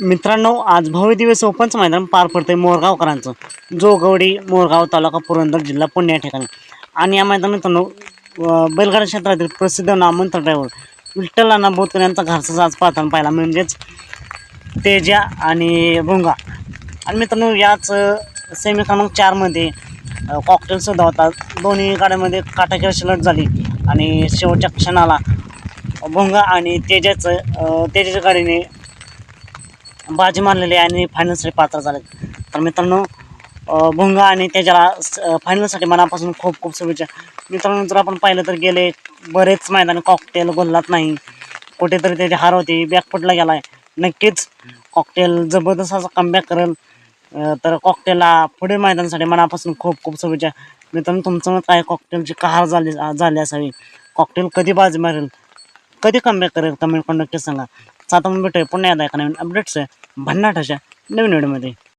मित्रांनो आज भव्य दिवस ओपनचं मैदान पार पडतंय मोरगावकरांचं. जोगवडी मोरगाव तालुका पुरंदर जिल्हा पुणे या ठिकाणी. आणि या मैदान मित्रांनो बैलगाडा क्षेत्रातील प्रसिद्ध नामंत ड्रायव्हर विठ्ठल अण्णा बोतकर यांचा घरचा आज पाहताना पाहिला म्हणजेच तेजा आणि भुंगा. आणि मित्रांनो याच सेमी क्रमांक चारमध्ये कॉकटेलसुद्धा होता. दोन्ही गाड्यामध्ये काटाकीर लढत झाली. आणि शेवटच्या क्षणाला भोंगा आणि तेजाचं तेजाच्या गाडीने बाजी मारलेली आहे आणि फायनलसाठी पात्र झाले तर मित्रांनो भुंगा आणि त्याच्याला स- फायनलसाठी मनापासून खूप खूप शुभेच्छा. मित्रांनो जर आपण पाहिलं तर गेले बरेच मैदान कॉकटेल गोल्लात नाही. कुठेतरी त्याची हार होती बॅकफुटला गेला आहे नक्कीच कॉकटेल जबरदस्त असा कमबॅक करेल. तर कॉकटेलला पुढे मैदानासाठी मनापासून खूप खूप शुभेच्छा. मित्रांनो तुमचं मत काय कॉकटेलची का हार झाली झाली असावी? कॉकटेल कधी बाजी मारेल? कधी कमबॅक करेल? कमेंट करून नक्कीच सांगा. सात भेटूया. पुन्हा एकदा एका नवीन अपडेट्स आहे भन्नाट अशा नवीन व्हिडिओमध्ये